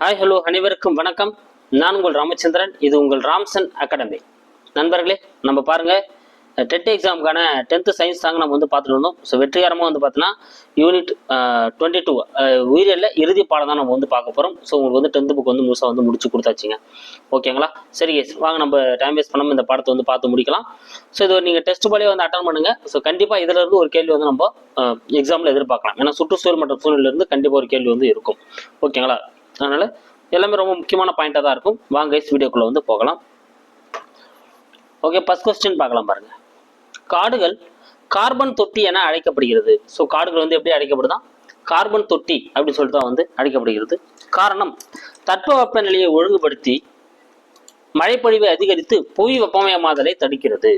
Hi hello அனைவருக்கும் வணக்கம். நான் உங்கள் ராமச்சந்திரன். இது உங்கள் ராம்சன் அகாடமி. நண்பர்களே நம்ம பாருங்க டெட் எக்ஸாமுக்கான டென்த்து சயின்ஸ் தாங்க நம்ம வந்து பார்த்துட்டு இருந்தோம் ஸோ வெற்றிகரமாக வந்து பார்த்தீங்கன்னா யூனிட் டுவெண்ட்டி டூ உயிரியலில் இறுதி பாடம் தான் நம்ம வந்து பார்க்க போகிறோம் ஸோ உங்களுக்கு வந்து டென்த்து புக் வந்து முழுசாக வந்து முடிச்சு கொடுத்தாச்சுங்க. ஓகேங்களா சரி வாங்க நம்ம டைம் வேஸ்ட் பண்ணாமல் இந்த பாடத்தை வந்து பார்த்து முடிக்கலாம். ஸோ இது நீங்கள் டெஸ்ட் போலே வந்து அட்டன் பண்ணுங்கள் ஸோ கண்டிப்பாக இதிலிருந்து ஒரு கேள்வி வந்து நம்ம எக்ஸாமில் எதிர்பார்க்கலாம். ஏன்னா சுற்றுச்சூழல் மற்றும் சூழ்நிலையிலிருந்து கண்டிப்பாக ஒரு கேள்வி வந்து இருக்கும். ஓகேங்களா அதனால எல்லாமே ரொம்ப முக்கியமான பாயிண்டாக தான் இருக்கும். வாங்க கைஸ் வீடியோக்குள்ள வந்து போகலாம். ஓகே ஃபஸ்ட் கொஸ்டின் பார்க்கலாம் பாருங்க. காடுகள் கார்பன் தொட்டி என அழைக்கப்படுகிறது. ஸோ காடுகள் வந்து எப்படி அழைக்கப்படுதான் கார்பன் தொட்டி அப்படின்னு சொல்லிட்டு தான் வந்து அழைக்கப்படுகிறது. காரணம் தட்பவெப்ப நிலையை ஒழுங்குபடுத்தி மழைப்பொழிவை அதிகரித்து புவி வெப்பமயமாதலை தடுக்கிறது.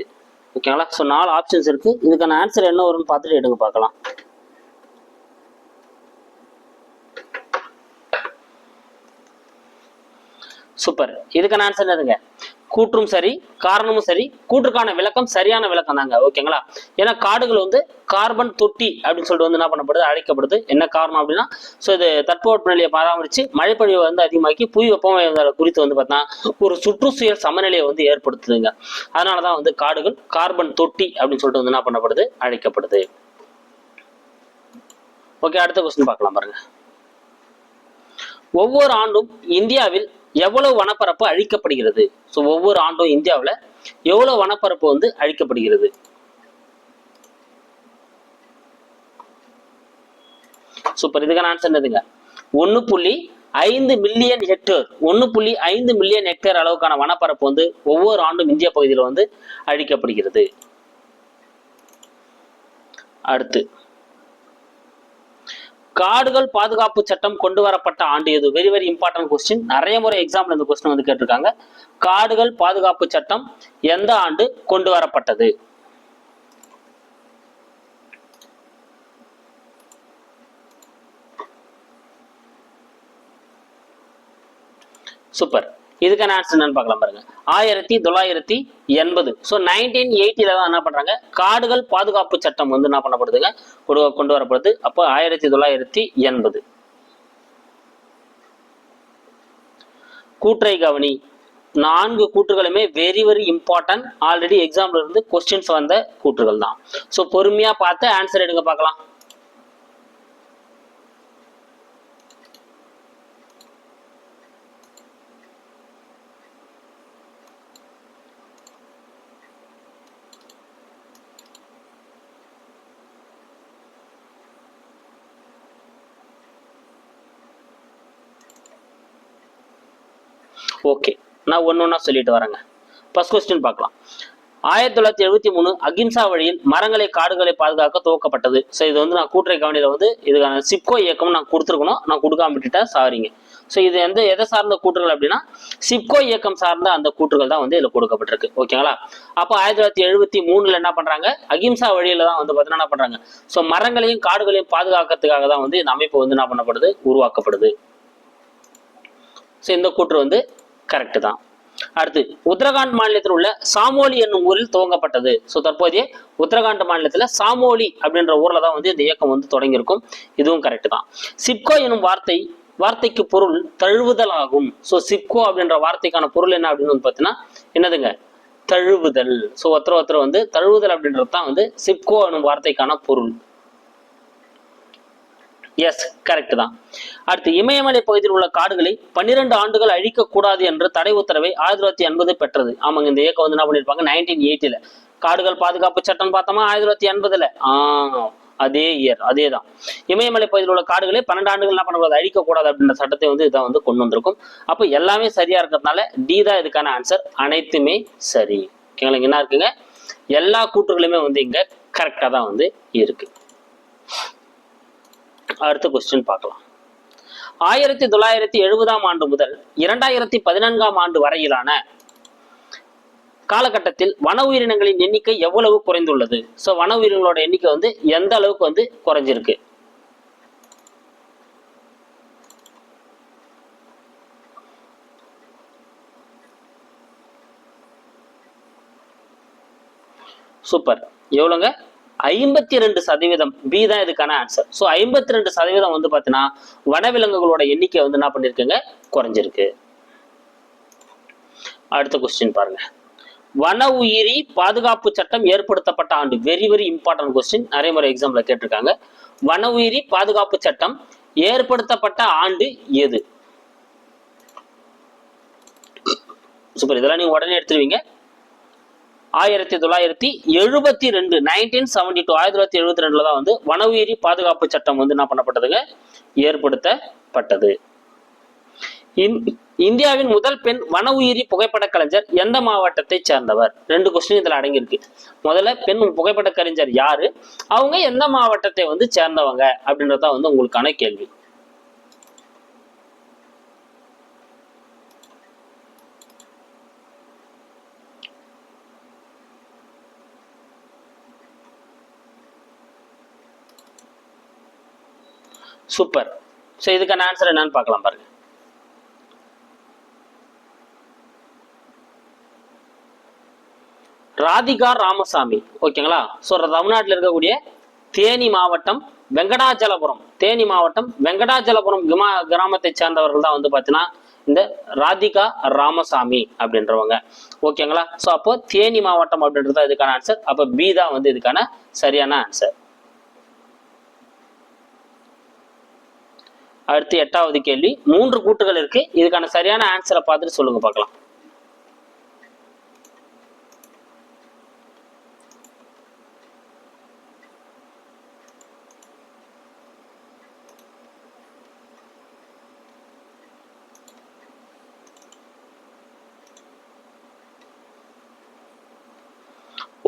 ஓகேங்களா ஸோ நாலு ஆப்ஷன்ஸ் இருக்கு. இதுக்கான ஆன்சர் என்ன வரும்னு பார்த்துட்டு எடுங்க பார்க்கலாம். சூப்பர். இதுக்கான ஆன்சர் என்னதுங்க? கூற்றும் சரி காரணமும் சரி கூற்றுக்கான விளக்கம் சரியான விளக்கம் தாங்க. ஓகேங்களா? ஏன்னா காடுகள் வந்து கார்பன் தொட்டி அப்படின்னு சொல்லிட்டு வந்து என்ன பண்ணப்படுது? அழைக்கப்படுது. என்ன காரணம் அப்படின்னா ஸோ இது தட்பவெப்ப நிலையை பராமரித்து மழைப்பொழிவை வந்து அதிகமாக்கி புவி வெப்பமயமாதல் குறித்து வந்து பார்த்தீங்கன்னா ஒரு சுற்றுச்சூழல் சமநிலையை வந்து ஏற்படுத்துதுங்க. அதனால தான் வந்து காடுகள் கார்பன் தொட்டி அப்படின்னு சொல்லிட்டு வந்து என்ன பண்ணப்படுது? அழைக்கப்படுது. ஓகே அடுத்த கொஸ்டின் பார்க்கலாம் பாருங்க. ஒவ்வொரு ஆண்டும் இந்தியாவில் எவ்வளவு வனப்பரப்பு அழிக்கப்படுகிறது? ஸோ ஒவ்வொரு ஆண்டும் இந்தியாவில் எவ்வளவு வனப்பரப்பு வந்து அழிக்கப்படுகிறது? சூப்பர் இதுக்கான ஆன்சர் என்னதுங்க? ஒன்று புள்ளி ஐந்து மில்லியன் ஹெக்டேர் ஒன்று புள்ளி ஐந்து மில்லியன் ஹெக்டேர் அளவுக்கான வனப்பரப்பு வந்து ஒவ்வொரு ஆண்டும் இந்திய பகுதியில் வந்து அழிக்கப்படுகிறது. அடுத்து காடுகள் பாதுகாப்பு சட்டம் கொண்டு வரப்பட்ட ஆண்டு எது? வெரி வெரி இம்பார்ட்டன்ட் கொஸ்டின் நிறைய முறை எக்ஸாம்ல இந்த கொஸ்டின் வந்து கேட்டிருக்காங்க. காடுகள் பாதுகாப்பு சட்டம் எந்த ஆண்டு கொண்டு வரப்பட்டது? சூப்பர். இதுக்கான ஆன்சர் என்னன்னு பார்க்கலாம் பாருங்க. ஆயிரத்தி தொள்ளாயிரத்தி எண்பது. ஸோ நைன்டீன் எயிட்டில தான் என்ன பண்றாங்க? காடுகள் பாதுகாப்பு சட்டம் வந்து என்ன பண்ணப்படுதுங்க? கொண்டு கொண்டு வரப்படுது. அப்போ ஆயிரத்தி தொள்ளாயிரத்தி எண்பது. கூற்றை கவனி. நான்கு கூற்றுகளுமே வெரி வெரி இம்பார்ட்டன்ட் ஆல்ரெடி எக்ஸாம்ல இருந்து கொஸ்டின்ஸ் வந்த கூற்றுகள் தான். ஸோ பொறுமையா பார்த்து ஆன்சர் எடுங்க பார்க்கலாம். ஓகே நான் ஒன்று ஒன்றா சொல்லிட்டு வரேங்க ஃபர்ஸ்ட் கொஸ்டின் பார்க்கலாம். ஆயிரத்தி தொள்ளாயிரத்தி எழுபத்தி மூணு அகிம்சா வழியில் மரங்களை காடுகளை பாதுகாக்க துவக்கப்பட்டது. ஸோ இது வந்து நான் கூட்டுரை கவனியில் வந்து இதுக்கான சிப்கோ இயக்கம் நான் கொடுத்துருக்கணும். நான் கொடுக்காம விட்டுட்டேன் சாரிங்க ஸோ இது எந்த எதை சார்ந்த கூற்றுகள் அப்படின்னா சிப்கோ இயக்கம் சார்ந்த அந்த கூற்றுகள் தான் வந்து இதில் கொடுக்கப்பட்டிருக்கு. ஓகேங்களா அப்போ ஆயிரத்தி தொள்ளாயிரத்தி எழுபத்தி மூணுல என்ன பண்றாங்க? அகிம்சா வழியில தான் வந்து பார்த்தீங்கன்னா என்ன பண்றாங்க? ஸோ மரங்களையும் காடுகளையும் பாதுகாக்கிறதுக்காக தான் வந்து இந்த அமைப்பு வந்து என்ன பண்ணப்படுது? உருவாக்கப்படுது. ஸோ இந்த கூற்று வந்து கரெக்ட் தான். அடுத்து உத்தரகாண்ட் மாநிலத்தில் உள்ள சாமோலி என்னும் ஊரில் துவங்கப்பட்டது. ஸோ தற்போதைய உத்தரகாண்ட் மாநிலத்தில் சாமோலி அப்படின்ற ஊரில் தான் வந்து இந்த இயக்கம் வந்து தொடங்கியிருக்கும். இதுவும் கரெக்டு தான். சிப்கோ எனும் வார்த்தை வார்த்தைக்கு பொருள் தழுவுதல் ஆகும். ஸோ சிப்கோ அப்படின்ற வார்த்தைக்கான பொருள் என்ன அப்படின்னு வந்து பார்த்தீங்கன்னா என்னதுங்க? தழுவுதல். ஸோ ஒருத்தர் ஒருத்தர் வந்து தழுவுதல் அப்படின்றது தான் வந்து சிப்கோ எனும் வார்த்தைக்கான பொருள். எஸ் கரெக்ட் தான். அடுத்து இமயமலை பகுதியில் உள்ள காடுகளை பன்னிரண்டு ஆண்டுகள் அழிக்கக்கூடாது என்ற தடை உத்தரவை ஆயிரத்தி தொள்ளாயிரத்தி எண்பது பெற்றது. ஆமாங்க இந்த இயக்கம் வந்து என்ன பண்ணிருப்பாங்க? நைன்டீன் எயிட்டில காடுகள் பாதுகாப்பு சட்டம் பார்த்தோமா? ஆயிரத்தி தொள்ளாயிரத்தி எண்பதுல ஆ அதே இயர் அதே தான். இமயமலை பகுதியில் உள்ள காடுகளை பன்னெண்டு ஆண்டுகள் என்ன பண்ணக்கூடாது? அழிக்கக்கூடாது அப்படின்ற சட்டத்தை வந்து இதான் வந்து கொண்டு வந்திருக்கும். அப்போ எல்லாமே சரியா இருக்கிறதுனால டி தான் இதுக்கான ஆன்சர் அனைத்துமே சரி. ஓகேங்களா என்ன இருக்குங்க? எல்லா கூற்றுகளுமே வந்து இங்க கரெக்டாக தான் வந்து இருக்கு. அடுத்த கொஸ்டின் பார்க்கலாம். ஆயிரத்தி தொள்ளாயிரத்தி எழுபதாம் ஆண்டு முதல் இரண்டாயிரத்தி பதினான்காம் ஆண்டு வரையிலான காலகட்டத்தில் வன உயிரினங்களின் எண்ணிக்கை எவ்வளவு குறைந்துள்ளது? ஸோ வன உயிரினங்களோட எண்ணிக்கை வந்து எந்த அளவுக்கு வந்து குறைஞ்சிருக்கு? சூப்பர் எவ்வளோங்க? ஐம்பத்தி ரெண்டு சதவீதம் பி தான் இதுக்கான ஆன்சர் ஸோ ஐம்பத்தி ரெண்டு சதவீதம் வந்து பார்த்தீங்கன்னா வனவிலங்குகளோட எண்ணிக்கை வந்து என்ன பண்ணியிருக்குங்க குறைஞ்சிருக்கு. அடுத்த கொஸ்டின் பாருங்க. வன உயிரி பாதுகாப்பு சட்டம் ஏற்படுத்தப்பட்ட ஆண்டு. வெரி வெரி இம்பார்ட்டன்ட் கொஸ்டின் நிறைய முறை எக்ஸாம்ல கேட்டிருக்காங்க. வன உயிரி பாதுகாப்பு சட்டம் ஏற்படுத்தப்பட்ட ஆண்டு எது? சூப்பர் இதெல்லாம் நீங்க உடனே எடுத்துருவீங்க. ஆயிரத்தி தொள்ளாயிரத்தி எழுபத்தி ரெண்டு நைன்டீன் செவன்டி டூ ஆயிரத்தி தொள்ளாயிரத்தி எழுபத்தி ரெண்டுல தான் வந்து வன உயிரி பாதுகாப்பு சட்டம் வந்து என்ன பண்ணப்பட்டதுங்க? ஏற்படுத்தப்பட்டது. இந்- இந்தியாவின் முதல் பெண் வன உயிரி புகைப்பட கலைஞர் எந்த மாவட்டத்தை சேர்ந்தவர்? ரெண்டு கொஸ்டின் இதுல அடங்கியிருக்கு. முதல்ல பெண் புகைப்பட கலைஞர் யாரு? அவங்க எந்த மாவட்டத்தை வந்து சேர்ந்தவங்க? அப்படின்றதான் வந்து உங்களுக்கான கேள்வி. சூப்பர் ஸோ இதுக்கான ஆன்சர் என்னன்னு பார்க்கலாம் பாருங்க. ராதிகா ராமசாமி. ஓகேங்களா ஸோ தமிழ்நாட்டில் இருக்கக்கூடிய தேனி மாவட்டம் வெங்கடாச்சலபுரம் தேனி மாவட்டம் வெங்கடாச்சலபுரம் கிமா கிராமத்தை சேர்ந்தவர்கள் தான் வந்து பார்த்தீங்கன்னா இந்த ராதிகா ராமசாமி அப்படின்றவங்க. ஓகேங்களா ஸோ அப்போ தேனி மாவட்டம் அப்படின்றது தான் இதுக்கான ஆன்சர் அப்போ பி தான் வந்து இதுக்கான சரியான ஆன்சர் அடுத்து எட்டாவது கேள்வி. மூன்று கூட்டுகள் இருக்கு. இதுக்கான சரியான ஆன்சரை பார்த்துட்டு சொல்லுங்க பார்க்கலாம்.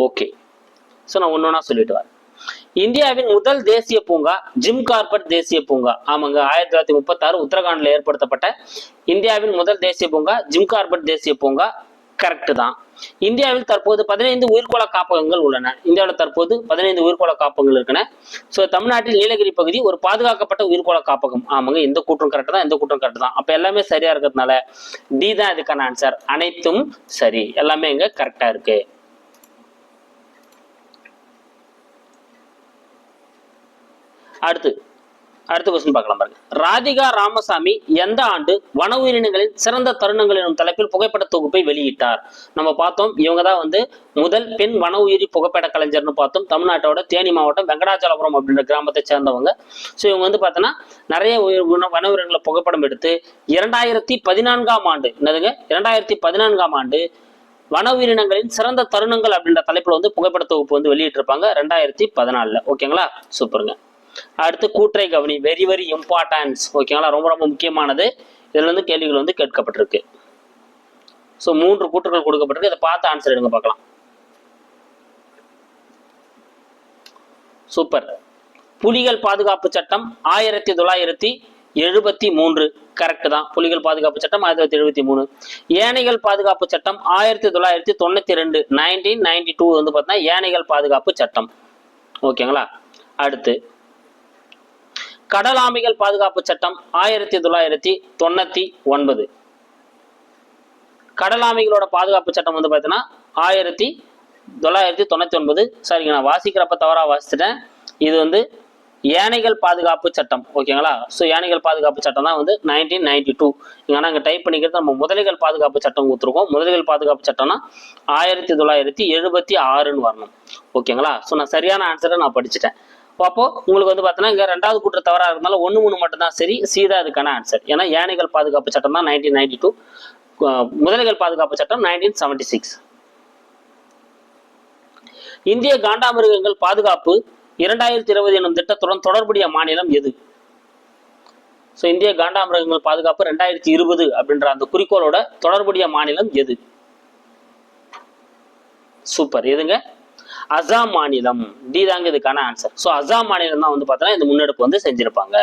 ஓகே ஸோ நான் ஒன்று சொல்லிட்டு வரேன். இந்தியாவின் முதல் தேசிய பூங்கா ஜிம் கார்பட் தேசிய பூங்கா. ஆமாங்க ஆயிரத்தி தொள்ளாயிரத்தி முப்பத்தாறு உத்தரகாண்ட்ல ஏற்படுத்தப்பட்ட இந்தியாவின் முதல் தேசிய பூங்கா ஜிம் கார்பட் தேசிய பூங்கா. கரெக்ட் தான். இந்தியாவில் தற்போது பதினைந்து உயிர்கோள காப்பகங்கள் உள்ளன. இந்தியாவில் தற்போது பதினைந்து உயிர்கோள காப்பகங்கள் இருக்கன. ஸோ தமிழ்நாட்டில் நீலகிரி பகுதி ஒரு பாதுகாக்கப்பட்ட உயிர்கோள காப்பகம். ஆமாங்க இந்த கூட்டம் கரெக்ட் தான் இந்த கூட்டம் கரெக்ட் தான். அப்போ எல்லாமே சரியா இருக்கிறதுனால டி தான் இதுக்கான ஆன்சர் அனைத்தும் சரி. எல்லாமே இங்கே கரெக்டாக இருக்குது அடுத்து அடுத்த கொஸ்டின் பார்க்கலாம் பாருங்க. ராதிகா ராமசாமி எந்த ஆண்டு வன உயிரினங்களின் சிறந்த தருணங்கள் எனும் தலைப்பில் புகைப்பட தொகுப்பை வெளியிட்டார்? நம்ம பார்த்தோம் இவங்க தான் வந்து முதல் பெண் வன உயிரி புகைப்பட கலைஞர்னு பார்த்தோம். தமிழ்நாட்டோட தேனி மாவட்டம் வெங்கடாச்சலபுரம் அப்படின்ற கிராமத்தை சேர்ந்தவங்க. ஸோ இவங்க வந்து பார்த்தோன்னா நிறைய உயிர் வன உயிரினங்களை புகைப்படம் எடுத்து இரண்டாயிரத்தி பதினான்காம் ஆண்டு என்னதுங்க? இரண்டாயிரத்தி பதினான்காம் ஆண்டு வன உயிரினங்களின் சிறந்த தருணங்கள் அப்படின்ற தலைப்பில் வந்து புகைப்பட தொகுப்பு வந்து வெளியிட்டிருப்பாங்க ரெண்டாயிரத்தி பதினாலுல ஓகேங்களா? சூப்பருங்க. அடுத்து கூற்றை கவனி வெரி வெரி இம்பார்ட்டன்ஸ் ஓகேங்களா ரொம்ப ரொம்ப முக்கியமானது. இதுல இருந்து கேள்விகள் வந்து கேட்கப்பட்டிருக்கு. ஸோ மூன்று கூற்றுகள் கொடுக்கப்பட்டிருக்கு. இதை பார்த்து ஆன்சர் எடுங்க பார்க்கலாம். சூப்பர் புலிகள் பாதுகாப்பு சட்டம் ஆயிரத்தி தொள்ளாயிரத்தி எழுபத்தி மூன்று. கரெக்ட் தான். புலிகள் பாதுகாப்பு சட்டம் ஆயிரத்தி தொள்ளாயிரத்தி எழுபத்தி மூணு. ஏனைகள் பாதுகாப்பு சட்டம் ஆயிரத்தி தொள்ளாயிரத்தி தொண்ணூத்தி ரெண்டு நைன்டீன் நைன்டி டூ வந்து பார்த்தீங்கன்னா ஏனைகள் பாதுகாப்பு சட்டம். ஓகேங்களா அடுத்து கடலாமைகள் பாதுகாப்பு சட்டம் ஆயிரத்தி தொள்ளாயிரத்தி தொண்ணூத்தி ஒன்பது. கடலாமைகளோட பாதுகாப்பு சட்டம் வந்து பார்த்தீங்கன்னா ஆயிரத்தி தொள்ளாயிரத்தி தொண்ணூத்தி ஒன்பது. சரிங்க நான் வாசிக்கிறப்ப தவறா வாசிச்சிட்டேன். இது வந்து யானைகள் பாதுகாப்பு சட்டம் ஓகேங்களா? ஸோ யானைகள் பாதுகாப்பு சட்டம் தான் வந்து நைன்டீன் நைன்டி டூ இங்கே நாங்கள் டைப் பண்ணிக்கிறது நம்ம முதலைகள் பாதுகாப்பு சட்டம் கொடுத்துருக்கோம். முதலைகள் பாதுகாப்பு சட்டம்னா ஆயிரத்தி தொள்ளாயிரத்தி எழுபத்தி ஆறுன்னு வரணும். ஓகேங்களா? ஸோ நான் சரியான ஆன்சரை நான் படிச்சுட்டேன். அப்போ உங்களுக்கு வந்து பார்த்தீங்கன்னா இங்கே ரெண்டாவது கூற்று தவறாக இருந்தாலும் ஒன்று மூணு மட்டும் தான் சரி சீதா இதுக்கான ஆன்சர் ஏன்னா யானைகள் பாதுகாப்பு சட்டம் தான் நைன்டீன் நைன்டி டூ முதலைகள் பாதுகாப்பு சட்டம் நைன்டீன் செவன்டி சிக்ஸ் இந்திய காண்டாமிருகங்கள் பாதுகாப்பு இரண்டாயிரத்தி இருபது எனும் திட்டத்துடன் தொடர்புடைய மாநிலம் எது? ஸோ இந்திய காண்டாமிருகங்கள் பாதுகாப்பு ரெண்டாயிரத்தி இருபது அப்படின்ற அந்த குறிக்கோளோட தொடர்புடைய மாநிலம் எது? சூப்பர் எதுங்க? அசாம் மாநிலம். டி தாங்க இதுக்கான ஆன்சர் ஸோ அசாம் மாநிலம் தான் வந்து பார்த்தோன்னா இந்த முன்னெடுப்பு வந்து செஞ்சிருப்பாங்க.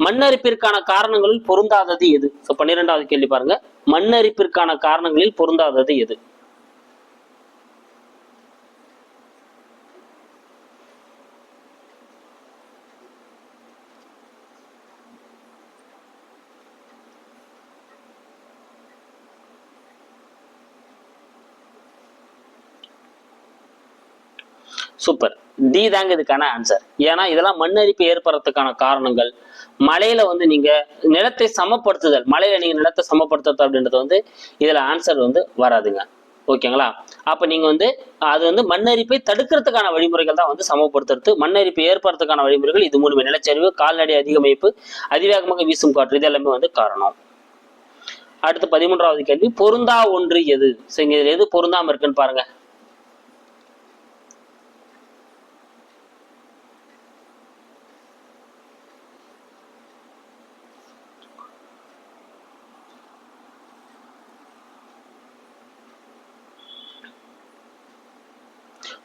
மண்ணரிப்பிற்கான காரணங்களில் பொருந்தாதது எது? ஸோ பன்னிரெண்டாவது கேள்வி பாருங்க. மண்ணரிப்பிற்கான காரணங்களில் பொருந்தாதது எது? சூப்பர் டி தாங்க இதுக்கான ஆன்சர் ஏன்னா இதெல்லாம் மண்ணரிப்பு ஏற்படுறதுக்கான காரணங்கள். மலையில வந்து நீங்க நிலத்தை சமப்படுத்துதல் மலையில நீங்க நிலத்தை சமப்படுத்துறது அப்படின்றது வந்து இதுல ஆன்சர் வந்து வராதுங்க. ஓகேங்களா அப்ப நீங்க வந்து அது வந்து மண்ணரிப்பை தடுக்கிறதுக்கான வழிமுறைகள் தான் வந்து சமப்படுத்துறது. மண்ணரிப்பை ஏற்படுறதுக்கான வழிமுறைகள் இது மூணுமே. நிலச்சரிவு கால்நடை அதிகமைப்பு அதிவேகமாக வீசும் காற்று இது எல்லாமே வந்து காரணம். அடுத்து பதிமூன்றாவது கேள்வி பொருந்தா ஒன்று எது? So, இங்க இதுல எது பொருந்தாம இருக்குன்னு பாருங்க.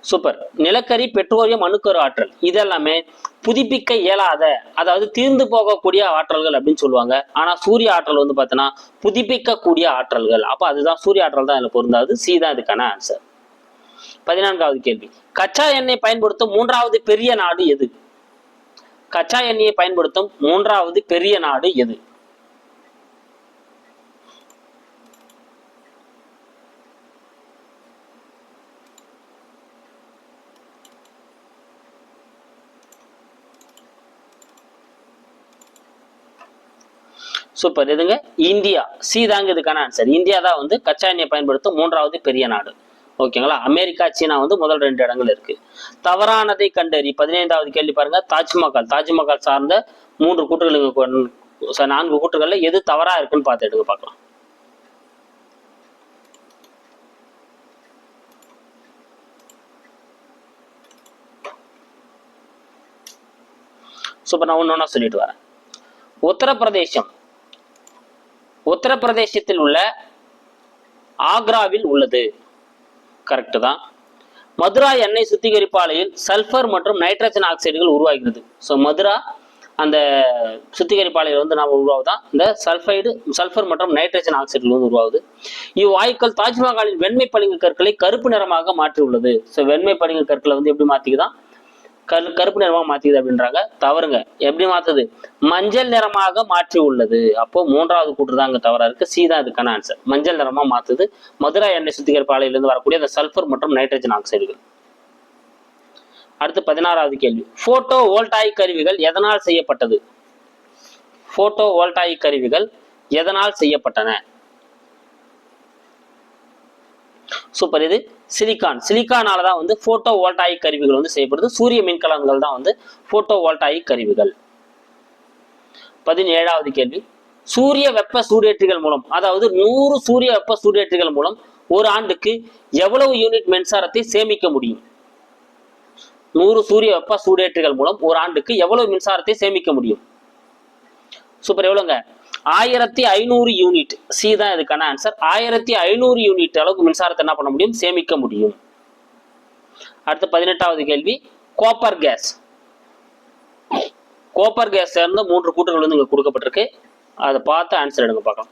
சூப்பர். நிலக்கரி பெட்ரோலியம் அணுக்கரு ஆற்றல். இதெல்லாமே புதுப்பிக்க இயலாத அதாவது தீர்ந்து போகக்கூடிய ஆற்றல்கள் அப்படின்னு சொல்லுவாங்க. ஆனா சூரிய ஆற்றல் வந்து பார்த்தோன்னா புதுப்பிக்கக்கூடிய ஆற்றல்கள். அப்ப அதுதான் சூரிய ஆற்றல் தான் இதுல பொருந்தாது. சி தான் இதுக்கான ஆன்சர் பதினான்காவது கேள்வி. கச்சா எண்ணெய் பயன்படுத்தும் மூன்றாவது பெரிய நாடு எது? கச்சா எண்ணெயை பயன்படுத்தும் மூன்றாவது பெரிய நாடு எது? சூப்பர் எதுங்க இந்தியா. சி தாங்க இதுக்கான ஆன்சர் இந்தியா தான் வந்து கச்சா எண்ணெயை பயன்படுத்தும் மூன்றாவது பெரிய நாடு. ஓகேங்களா அமெரிக்கா சீனா வந்து முதல் ரெண்டு இடங்கள் இருக்கு. தவறானதை கண்டறி. பதினைந்தாவது கேள்வி பாருங்க. தாஜ்மஹால். தாஜ்மஹால் சார்ந்த மூன்று கூற்றுகளுக்கு கொண்- ச- நான்கு கூற்றுகள்ல எது தவறா இருக்குன்னு பார்த்து எடுக்க பார்க்கலாம். சூப்பர் நான் ஒன்று ஒன்றா சொல்லிட்டு வரேன். உத்தரப்பிரதேசம். உத்தரப்பிரதேசத்தில் உள்ள ஆக்ராவில் உள்ளது. கரெக்டு தான். மதுரா எண்ணெய் சுத்திகரிப்பு ஆலையில் சல்ஃபர் மற்றும் நைட்ரஜன் ஆக்சைடுகள் உருவாகிறது. ஸோ மதுரா அந்த சுத்திகரிப்பு ஆலையில் வந்து நாம் உருவாகுதான் இந்த சல்ஃபைடு சல்ஃபர் மற்றும் நைட்ரஜன் ஆக்சைடுகள் வந்து உருவாகுது. இவ்வாயுக்கள் தாஜ்மஹாலின் வெண்மை பளிங்கு கற்களை கருப்பு நிறமாக மாற்றி உள்ளது ஸோ வெண்மை பளிங்கு கற்களை வந்து எப்படி மாற்றிக்குதான் கரு கருப்பு நிறமாக மாற்றிக்குது அப்படின்றாங்க. தவறுங்க. எப்படி மாற்றுது மஞ்சள் நிறமாக மாற்றி உள்ளது. அப்போ மூன்றாவது கூற்று தான் அங்கே தவறா இருக்குது சி தான் இதுக்கான ஆன்சர் மஞ்சள் நிறமாக மாற்றுது மதுரா எண்ணெய் சுத்திகரிப்பு ஆலையிலிருந்து வரக்கூடிய அந்த சல்ஃபர் மற்றும் நைட்ரஜன் ஆக்சைடுகள் அடுத்து பதினாறாவது கேள்வி. போட்டோ வோல்டாயிக் கருவிகள் எதனால் செய்யப்பட்டது? போட்டோ வோல்டாயிக் கருவிகள் எதனால் செய்யப்பட்டன? சூப்பர். இது சிலிக்கான். சிலிக்கானால தான் வந்து போட்டோ வோல்டாயிக் கருவிகள் வந்து செய்யப்படுது. சூரிய மின்கலன்கள் தான் வந்து போட்டோ வோல்டாயிக் கருவிகள். பதினேழாவது கேள்வி. சூரிய வெப்ப சூடேற்றிகள் மூலம் அதாவது நூறு சூரிய வெப்ப சூடேற்றிகள் மூலம் ஒரு ஆண்டுக்கு எவ்வளவு யூனிட் மின்சாரத்தை சேமிக்க முடியும்? நூறு சூரிய வெப்ப சூடேற்றிகள் மூலம் ஒரு ஆண்டுக்கு எவ்வளவு மின்சாரத்தை சேமிக்க முடியும்? சூப்பர். எவ்வளோங்க ஆயிரத்தி ஐநூறு யூனிட் சி தான் இதுக்கான ஆன்சர் ஆயிரத்தி ஐநூறு யூனிட் அளவுக்கு மின்சாரத்தை என்ன பண்ண முடியும்? சேமிக்க முடியும். அடுத்து பதினெட்டாவது கேள்வி. கோப்பர் கேஸ் கோப்பர் கேஸ் சேர்ந்த மூன்று கூட்டுகள் வந்து இங்கே கொடுக்கப்பட்டிருக்கு. அதை பார்த்து ஆன்சர் எடுங்க பார்க்கலாம்.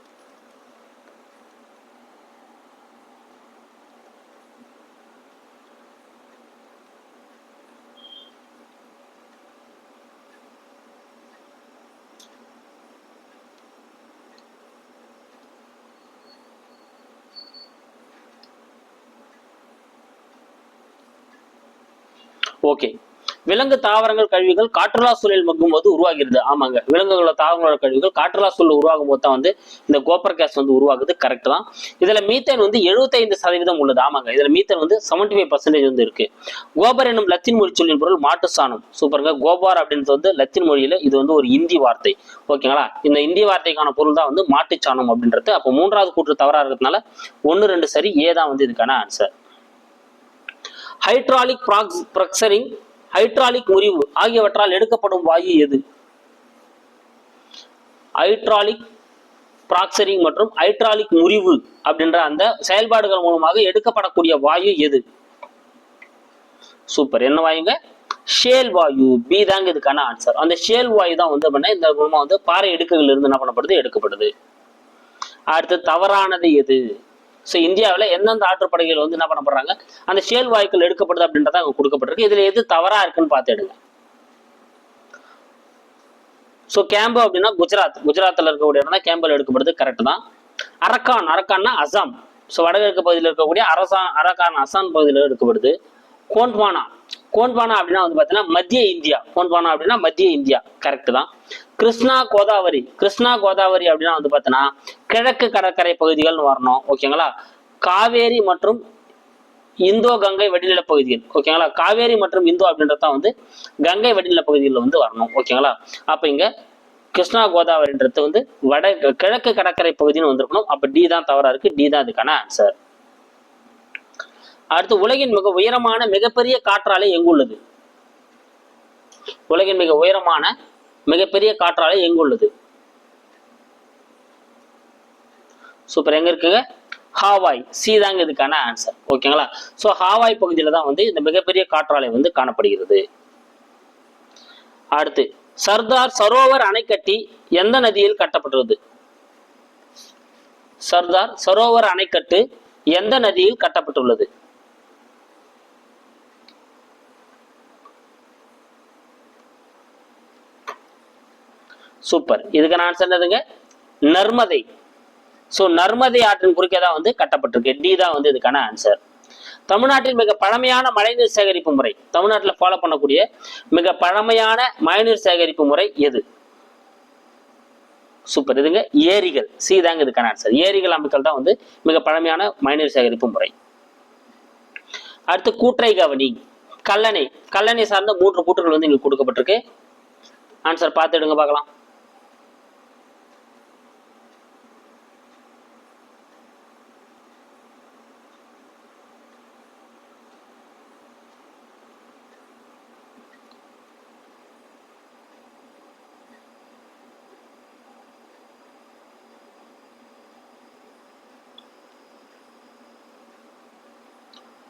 ஓகே விலங்கு தாவரங்கள் கழிவுகள் காற்றுலா சூழலில் மக்கும் போது உருவாகிறது. ஆமாங்க. விலங்குகளோட தாவரங்களோட கழிவுகள் காற்றுலா சூழல் உருவாகும் போது தான் வந்து இந்த கோப்பர் கேஸ் வந்து உருவாகுது. கரெக்ட் தான். இதுல மீத்தேன் வந்து 75% சதவீதம் உள்ளது. ஆமாங்க. இதுல மீத்தேன் வந்து 75% ஃபைவ் பர்சன்டேஜ் வந்து இருக்கு. கோபர் என்னும் லத்தின் மொழி சொல்லின் பொருள் மாட்டு சாணம். சூப்பருங்க கோபார் அப்படின்றது வந்து லத்தீன் மொழியில இது வந்து ஒரு இந்தி வார்த்தை. ஓகேங்களா இந்த இந்தி வார்த்தைக்கான பொருள் தான் வந்து மாட்டுச்சாணம் அப்படின்றது. அப்போ மூன்றாவது கூற்று தவறா இருக்கிறதுனால ஒன்னு ரெண்டு சரி ஏ தான் வந்து இதுக்கான ஆன்சர் ஹைட்ராலிக் ப்ரக்சரிங் ஹைட்ராலிக் முறிவு ஆகியவற்றால் எடுக்கப்படும் வாயு எது? ஹைட்ராலிக் பிராக்சரிங் மற்றும் ஹைட்ராலிக் முறிவு அப்படின்ற அந்த செயல்பாடுகள் மூலமாக எடுக்கப்படக்கூடிய வாயு எது? சூப்பர் என்ன வாயுங்க? ஷேல் வாயு. பி தாங்க இதுக்கான ஆன்சர் அந்த ஷேல் வாயு தான் வந்து பண்ண இந்த மூலமா வந்து பாறை இடுக்குகள் இருந்து என்ன பண்ணப்படுது? எடுக்கப்படுது. அடுத்து தவறானது எது? ஸோ இந்தியாவில் எந்தெந்த ஆற்றுப்படைகள் வந்து என்ன பண்ணப்படுறாங்க அந்த ஷேல் வாய்க்கள் எடுக்கப்படுது அப்படின்றத அங்கே கொடுக்கப்பட்டிருக்கு. இதில் எது தவறா இருக்குன்னு பார்த்து எடுங்க. ஸோ கேம்பு அப்படின்னா குஜராத். குஜராத்தில் இருக்கக்கூடிய இடம் தான் கேம்பில் எடுக்கப்படுது. கரெக்ட் தான். அரக்கான் அரக்கான்னா அசாம். ஸோ வடகிழக்கு பகுதியில் இருக்கக்கூடிய அரசா அரக்கான் அசாம் பகுதியில் எடுக்கப்படுது. கோண்ட்வானா கோண்ட்வானா அப்படின்னா வந்து பார்த்தீங்கன்னா மத்திய இந்தியா. கோண்ட்வானா அப்படின்னா மத்திய இந்தியா. கரெக்ட் தான். கிருஷ்ணா கோதாவரி. கிருஷ்ணா கோதாவரி அப்படின்னா வந்து பார்த்தீங்கன்னா கிழக்கு கடற்கரை பகுதிகள்னு வரணும் ஓகேங்களா? காவேரி மற்றும் இந்தோ கங்கை வடிநில பகுதிகள் ஓகேங்களா? காவேரி மற்றும் இந்தோ அப்படின்றதான் வந்து கங்கை வடிநில பகுதிகளில் வந்து வரணும் ஓகேங்களா? அப்ப இங்க கிருஷ்ணா கோதாவரின்றது வந்து வட கிழக்கு கடற்கரை பகுதின்னு வந்திருக்கணும். அப்ப டி தான் தவறா இருக்கு டி தான் அதுக்கான ஆன்சர் அடுத்து உலகின் மிக உயரமான மிகப்பெரிய காற்றாலை எங்குள்ளது உலகின் மிக உயரமான மிகப்பெரிய காற்றாலை எங்குள்ளது சூப்பர் எங்க இருக்குங்க ஹாவாய் சி தாங்க இதுக்கான ஆன்சர் ஓகேங்களா ஸோ ஹாவாய் பகுதியில் தான் வந்து இந்த மிகப்பெரிய காற்றாலை வந்து காணப்படுகிறது. அடுத்து சர்தார் சரோவர் அணைக்கட்டி எந்த நதியில் கட்டப்பட்டுள்ளது? சர்தார் சரோவர் அணைக்கட்டு எந்த நதியில் கட்டப்பட்டுள்ளது? சூப்பர் இதுக்கான ஆன்சர் என்னதுங்க? நர்மதை. ஸோ நர்மதை ஆற்றின் குறுக்கே தான் வந்து கட்டப்பட்டிருக்கு. டி தான் வந்து இதுக்கான ஆன்சர் தமிழ்நாட்டில் மிக பழமையான மழைநீர் சேகரிப்பு முறை தமிழ்நாட்டில் ஃபாலோ பண்ணக்கூடிய மிக பழமையான மழைநீர் சேகரிப்பு முறை எது? சூப்பர் இதுங்க ஏரிகள். சி தாங்க இதுக்கான ஆன்சர் ஏரிகள் அமைக்கல் தான் வந்து மிக பழமையான மழைநீர் சேகரிப்பு முறை. அடுத்து கூற்றை கவனி. கல்லணை. கல்லணை சார்ந்த மூன்று கூற்றுகள் வந்து இங்கே கொடுக்கப்பட்டிருக்கு. ஆன்சர் பார்த்துடுங்க பார்க்கலாம்.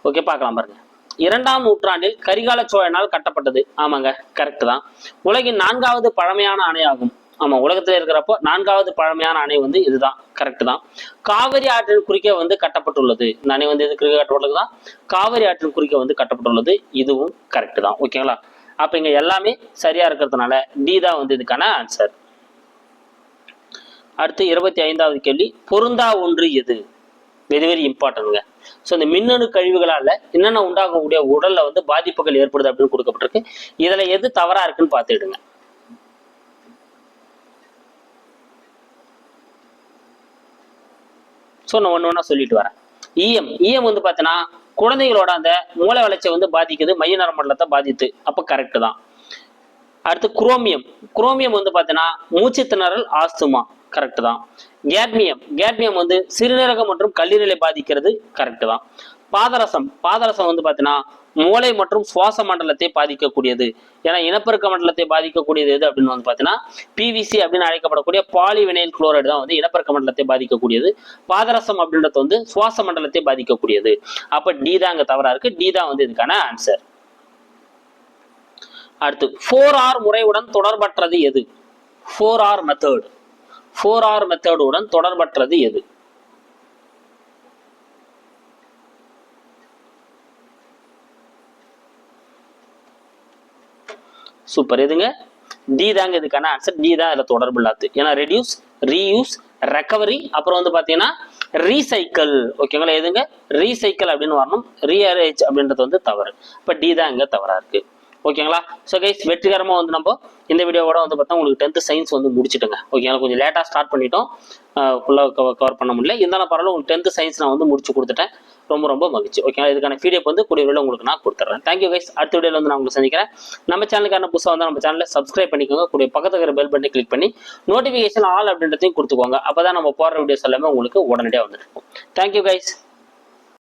ஓகே பார்க்கலாம் பாருங்க. இரண்டாம் நூற்றாண்டில் கரிகால சோழனால் கட்டப்பட்டது. ஆமாங்க கரெக்ட் தான். உலகின் நான்காவது பழமையான அணையாகும். ஆமா உலகத்துல இருக்கிறப்போ நான்காவது பழமையான அணை வந்து இதுதான். கரெக்ட் தான். காவிரி ஆற்றின் குறுக்கே வந்து கட்டப்பட்டுள்ளது. இந்த அணை வந்து எதுக்கு கட்டப்பட்டுள்ளது தான் காவிரி ஆற்றின் குறுக்கே வந்து கட்டப்பட்டுள்ளது. இதுவும் கரெக்ட் தான். ஓகேங்களா அப்ப இங்க எல்லாமே சரியா இருக்கிறதுனால டி தான் வந்து இதுக்கான ஆன்சர் அடுத்து இருபத்தி ஐந்தாவது கேள்வி பொருந்தா ஒன்று எது? வெரி வெரி இம்பார்ட்டன்ட்ங்க ஸோ இந்த மின்னணு கழிவுகளால என்னென்ன உண்டாகக்கூடிய உடல்ல வந்து பாதிப்புகள் ஏற்படுது அப்படின்னு கொடுக்கப்பட்டிருக்கு. இதுல எது தவறா இருக்குன்னு பார்த்துடுங்க ஸோ நான் ஒன்று ஒன்றா சொல்லிட்டு வரேன். இஎம் இஎம் வந்து பார்த்தீங்கன்னா குழந்தைகளோட அந்த மூளை வளர்ச்சியை வந்து பாதிக்குது மைய நரமண்டலத்தை பாதித்து. அப்போ கரெக்டு தான். அடுத்து குரோமியம் குரோமியம் வந்து பார்த்தீங்கன்னா மூச்சு திணறல் ஆஸ்துமா கரெக்ட் தான். கேட்மியம் கேட்மியம் வந்து சிறுநீரகம் மற்றும் கல்லீரலை பாதிக்கிறது கரெக்ட் தான். பாதரசம். பாதரசம் வந்து பார்த்தீங்கன்னா மூளை மற்றும் சுவாச மண்டலத்தை பாதிக்கக்கூடியது. ஏன்னா இனப்பெருக்க மண்டலத்தை பாதிக்கக்கூடியது எது அப்படின்னு வந்து பார்த்தீங்கன்னா பிவிசி அப்படின்னு அழைக்கப்படக்கூடிய பாலிவினைல் குளோரைடு தான் வந்து இனப்பெருக்க மண்டலத்தை பாதிக்கக்கூடியது. பாதரசம் அப்படின்றது வந்து சுவாச மண்டலத்தை பாதிக்கக்கூடியது. அப்ப டி தான் அங்க தவறா இருக்கு. டி தான் வந்து இதுக்கான ஆன்சர் அடுத்து ஃபோர் ஆர் முறையுடன் தொடர்பற்றது எது? Four R method four R மெத்தடுடன் தொடர்பற்றது எது? சூப்பர் எதுங்க? டி தாங்க இதுக்கான ஆன்சர் டி தான் அதில் தொடர்பு இல்லாது ஏன்னா ரெடியூஸ் ரீயூஸ் ரெக்கவரி அப்புறம் வந்து பார்த்தீங்கன்னா ரீசைக்கிள் ஓகேங்களா எதுங்க? ரீசைக்கிள் அப்படின்னு வரணும். ரீஅரேஞ்ச் அப்படின்றது வந்து தவறு. இப்போ டி தான் இங்கே தவறாக இருக்குது ஓகேங்களா? ஸோ கைஸ் வெற்றிகரமாக வந்து நம்ம இந்த வீடியோவோட வந்து பார்த்தா உங்களுக்கு டென்த்து சயின்ஸ் வந்து முடிச்சுட்டுங்க. ஓகேங்களா கொஞ்சம் லேட்டாக ஸ்டார்ட் பண்ணிட்டோம். ஃபுல்லாக கவர் பண்ண முடியல. இருந்தாலும் பரவாயில்ல உங்களுக்கு டென்த்து சயின்ஸ் நான் வந்து முடிச்சு கொடுத்துட்டேன். ரொம்ப ரொம்ப மகிழ்ச்சி. ஓகேங்களா இதுக்கான ஃபீடியப் வந்து கூடிய வீடியோ உங்களுக்கு நான் கொடுத்துட்றேன் தேங்க்யூ கைஸ் அடுத்த வீடியோவில் வந்து நான் உங்களுக்கு சந்திக்கிறேன். நம்ம சேனலுக்கான புதுசாக வந்து நம்ம சேனலை சப்ஸ்கிரைப் பண்ணிக்கோங்க. கூடிய பக்கத்துக்கு இருக்கிற பெல் பட்டனை கிளிக் பண்ணி நோட்டிஃபிகேஷன் ஆல் அப்படின்றதையும் கொடுத்துக்கோங்க. அப்போ தான் நம்ம போடுற வீடியோஸ் எல்லாமே உங்களுக்கு உடனடியாக வந்துட்டு இருக்கும். Thank you guys